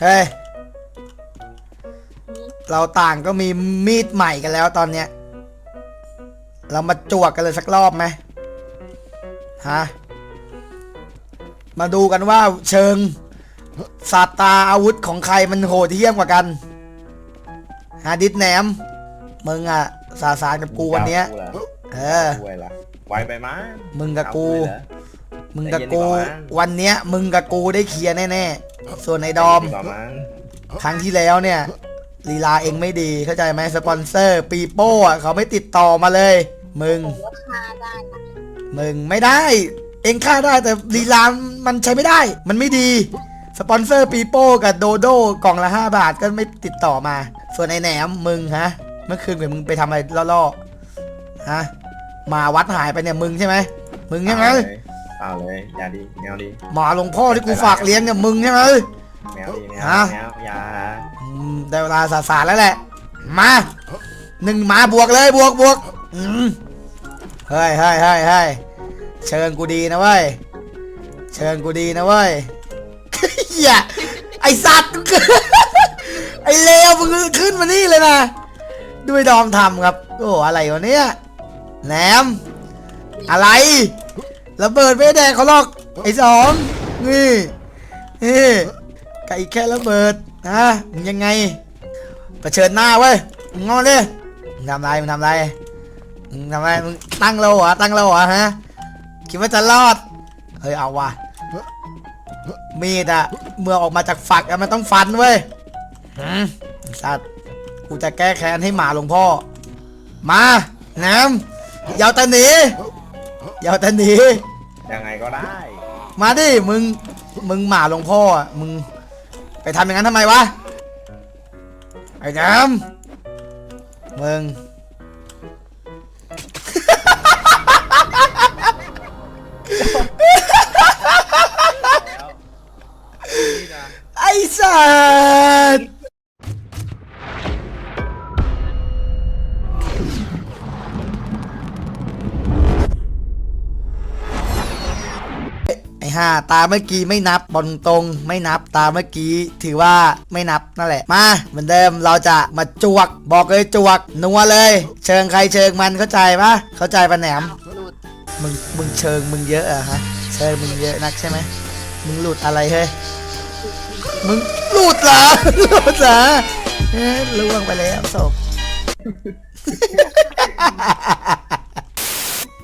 เฮ้ย เราต่างก็มีมีดใหม่กันแล้วตอนเนี้ย เรามาจวกกันเลยสักรอบไหมฮะ มาดูกันว่าเชิงศาสตราอาวุธของใครมันโหดเยี่ยมกว่ากันฮะดิสแหนม มึงอะสาสารกับกูวันเนี้ย เออ กูเหรอไวไปมั้งมึงกับกู เอาเลยเหรอ มึงกับกูใจเย็นดีกว่ามั้งวันเนี้ย มึงกับกูได้เคลียร์แน่ๆ ส่วนไอ้ดอมดีกว่ามั้งครั้งที่แล้วเนี่ยลีลาเองไม่ดีเข้าใจไหมสปอนเซอร์ ปีโป้อะเขาไม่ติดต่อมาเลย มึง ผมว่าฆ่าได้นะมึงไม่ได้ เองฆ่าได้แต่ลีลามันใช้ไม่ได้ มันไม่ดี สปอนเซอร์ปีโป้กับโดโดกล่องละ 5 บาทก็ไม่ติดต่อมา ส่วนไอ้แหนมมึงฮะ เมื่อคืนเหมือนมึงไปทำอะไรล่อๆฮะหมาวัดหายไปเนี่ยมึงใช่ไหมมึงใช่ไหม เปล่าเลย อย่าดีแมวดีหมาหลวงพ่อที่กูฝากเลี้ยงเนี่ยมึงใช่ไหม แมวดีแมวฮะ แมวอย่าอืมได้เวลาสาสารแล้วแหละ มาหนึ่งหมาบวกเลยบวกบวกอืมเฮ้ยเฮ้ยเฮ้ยเฮ้ยเชิญกูดีนะเว้ยเชิญกูดีนะเว้ยเฮียไอสัตว์ ไอเลวมึงขึ้นมานี่เลยนะด้วยดอมทำครับ โอ้อะไรวะเนี่ยแหนม อะไร ระเบิดไม่แดงเขาหรอกไอ้สองนี่นี่ไก่แค่ระเบิดนะมึงยังไงเผชิญหน้าเว้ยมึงงอนดิมึงทำไรมึงทำไรมึงทำไรมึงตั้งเราเหรอตั้งเราเหรอฮะคิดว่าจะรอดเฮ้ยเอาว่ะมีดอะเมื่อออกมาจากฝักอะมันต้องฟันเว้ยหืมไอ้สัตว์กูจะแก้แค้นให้หมาหลวงพ่อ มาแหนมอยาวแต่หนี อยาวแต่หนียังไงก็ได้มาดิมึงมึงหมาหลวงพ่ออะมึงไปทำอย่างนั้นทำไมวะไอ้น้ำมึง อ่า ตาเมื่อกี้ไม่นับบอลตรงไม่นับตาเมื่อกี้ ถือว่าไม่นับนั่นแหละ มาเหมือนเดิมเราจะมาจวก บอกเลยจวก นัวเลย เชิงใครเชิงมันเข้าใจปะเข้าใจปะแหนมมึงมึงเชิงมึงเยอะอะฮะเชิงมึงเยอะนักใช่ไหมมึงหลุดอะไรเฮ้ยมึงหลุดเหรอหลุดเหรอเอ๊ะล่วงไปแล้วศพ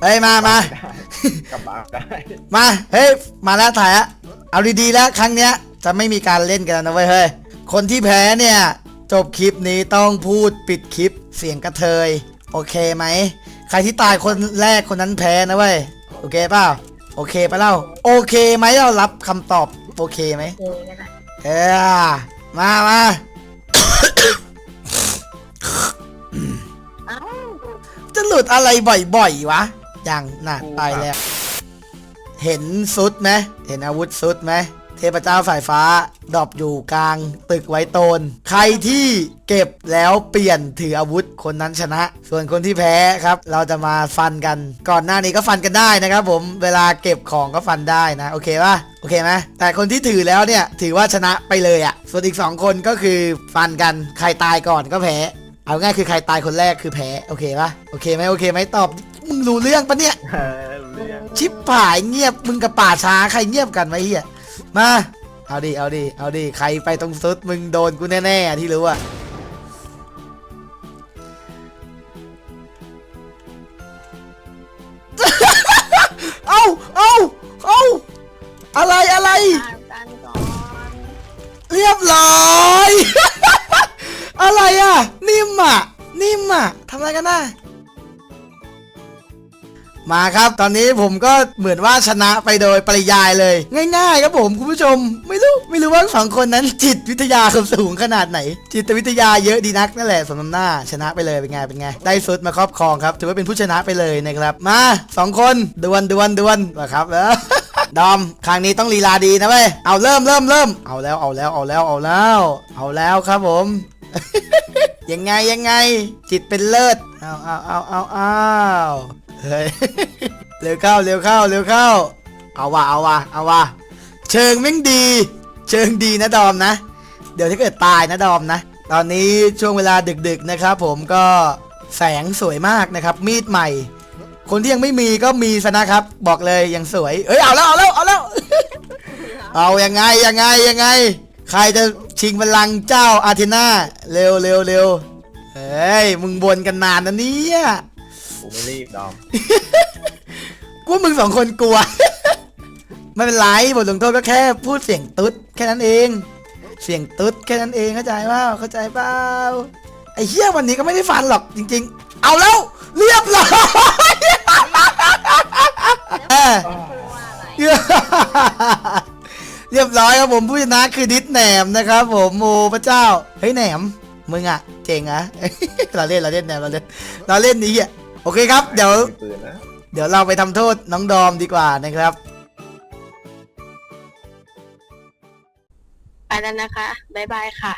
เฮ้ยมามา กลับบ้านได้มา เฮ้ย มาแล้วถ่ายอะเอาดีๆแล้วครั้งเนี้ย จะไม่มีการเล่นกันแล้วนะเว้ยเฮ้ย คนที่แพ้เนี่ย จบคลิปนี้ต้องพูดปิดคลิปเสียงกระเทย โอเคไหม ใครที่ตายคนแรกคนนั้นแพ้นะเว้ย โอเคเปล่า โอเคปะเล่า โอเคไหมเรารับคำตอบ โอเคไหมเจอกันนะเออ มามาเอ้าจะหลุดอะไรบ่อยๆวะ ยังน่ะตายแล้ว เห็นซุดไหมเห็นอาวุธซุดไหมเทพเจ้าสายฟ้าดรอปอยู่กลางตึกไว้โตน ใครที่เก็บแล้วเปลี่ยนถืออาวุธคนนั้นชนะ ส่วนคนที่แพ้ครับ เราจะมาฟันกัน ก่อนหน้านี้ก็ฟันกันได้นะครับผมเวลาเก็บของก็ฟันได้นะ โอเคปะโอเคไหมแต่คนที่ถือแล้วเนี่ยถือว่าชนะไปเลยอะ่ะ ส่วนอีกสองคนก็คือฟันกันใครตายก่อนก็แพ้ เอาง่ายคือใครตายคนแรกคือแพ้โอเคปะโอเคไหมโอเคไหมตอบ มึงรู้เรื่องปะเนี่ย เออรู้เรื่องชิปผายเงียบมึงกับป่าช้าใครเงียบกันไว้เฮียมา เอาดิเอาดิเอาดิใครไปตรงซุดมึงโดนกูแน่ๆอะที่รู้อะ มาครับ ตอนนี้ผมก็เหมือนว่าชนะไปโดยปริยายเลย ง่าย ๆ ครับผมคุณผู้ชม ไม่รู้ไม่รู้ว่าสองคนนั้นจิตวิทยาสูงขนาดไหน จิตวิทยาเยอะดีนักนั่นแหละสมน้ำหน้าชนะไปเลยเป็นไงเป็นไง ได้ซุดมาครอบครองครับถือว่าเป็นผู้ชนะไปเลยนะครับ มาสองคนดวลดวลดวลมาครับเออดอม ครั้งนี้ต้องลีลาดีนะเว้ย เอาเริ่มเริ่มเริ่มเอาแล้วเอาแล้วเอาแล้วเอาแล้ว เอาแล้วครับผม ยังไงยังไง จิตเป็นเลิศ เอาเอาเอาเอาเอา เฮ้ยเร็วเข้าเร็วเข้าเร็วเข้า เอาว่ะเอาว่ะเอาว่ะเชิงแม่งดี เชิงดีนะดอมนะ เดี๋ยวถ้าเกิดตายนะดอมนะ ตอนนี้ช่วงเวลาดึกๆนะครับผมก็แสงสวยมากนะครับ มีดใหม่ คนที่ยังไม่มีก็มีซะนะครับ บอกเลยยังสวย เอ้ยเอาแล้วเอาแล้วเอาแล้ว เอายังไงยังไงยังไง ใครจะชิงบัลลังก์เจ้าอาเทนาเร็วเร็วเร็วเฮ้ยมึงบนกันนานนะเนี่ย ไม่รีบดอมกูว่ามึงสองคนกลัว ไม่เป็นไรบทลงโทษก็แค่พูดเสียงตุ๊ดแค่นั้นเอง เสียงตุ๊ดแค่นั้นเองเข้าใจเปล่าเข้าใจเปล่าไอ้เหี้ยวันนี้ก็ไม่ได้ฟันหรอกจริง ๆ เอาแล้ว เรียบร้อยเออพูดว่าอะไรเรียบร้อยครับผมผู้ชนะคือดิสแหนมนะครับ ผมโอ้พระเจ้าเฮ้ยแหนมมึงอะเจ๋งอะเราเล่นเราเล่นแหนมเราเล่นเราเล่นนี้อะ โอเคครับ เดี๋ยวมีปืนนะเดี๋ยวเราไปทำโทษน้องดอมดีกว่านะครับ ไปแล้วนะคะ บ๊ายบายค่ะ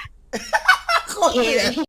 โคตรเหนื่อย